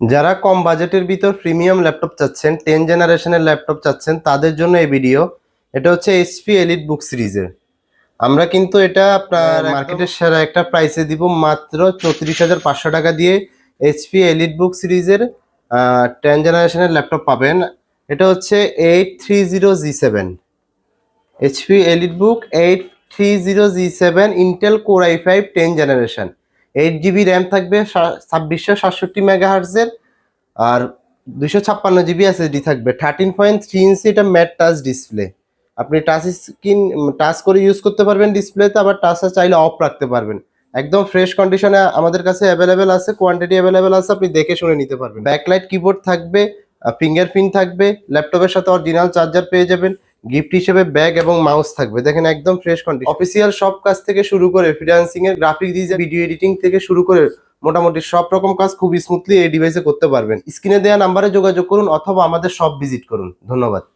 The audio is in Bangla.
যারা কম বাজেটের ভিতর প্রিমিয়াম ল্যাপটপ চাচ্ছেন টেন জেনারেশনের ল্যাপটপ চাচ্ছেন তাদের জন্য এই ভিডিও এটা হচ্ছে এইচপি এলিট বুক সিরিজের আমরা কিন্তু এটা আপনার মার্কেটের সেরা একটা প্রাইসে দিব মাত্র চৌত্রিশ হাজার পাঁচশো টাকা দিয়ে এইচপি এলিট বুক সিরিজের টেন জেনারেশনের ল্যাপটপ পাবেন। এটা হচ্ছে eight three zero G seven HP EliteBook eight three zero G seven Intel Core i five ten generation. Eight GB RAM থাকবে ছাব্বিশশো সাতষট্টি মেগা হার্টজের আর দুশো ছাপ্পান্ন জিবি এসএসডি থাকবে। থার্টিন পয়েন্ট থ্রি ইঞ্চি এটা ম্যাট টাচ ডিসপ্লে আপনি টাচ স্ক্রিন টাচ করে ইউজ করতে পারবেন ডিসপ্লেতে আবার টাচটা চাইলে অফ রাখতে পারবেন। একদম ফ্রেশ কন্ডিশনে আমাদের কাছে অ্যাভেলেবেল আছে কোয়ান্টিটি অ্যাভেলেবেল আছে, আপনি দেখে শুনে নিতে পারবেন। ব্যাকলাইট কিবোর্ড থাকবে ফিঙ্গারপ্রিন্ট থাকবে ল্যাপটপের সাথে অরিজিনাল চার্জার পেয়ে যাবেন। গিফট হিসেবে ব্যাগ এবং মাউস থাকবে। দেখেন একদম ফ্রেশ কন্ডিশন অফিসিয়াল সব কাজ থেকে শুরু করে ফ্রিল্যান্সিং এর গ্রাফিক ডিজাইন ভিডিও এডিটিং থেকে শুরু করে মোটামুটি সব রকম কাজ খুব স্মুথলি এই ডিভাইসে করতে পারবেন। স্ক্রিনে দেওয়া নাম্বারে যোগাযোগ করুন অথবা আমাদের সব ভিজিট করুন। ধন্যবাদ।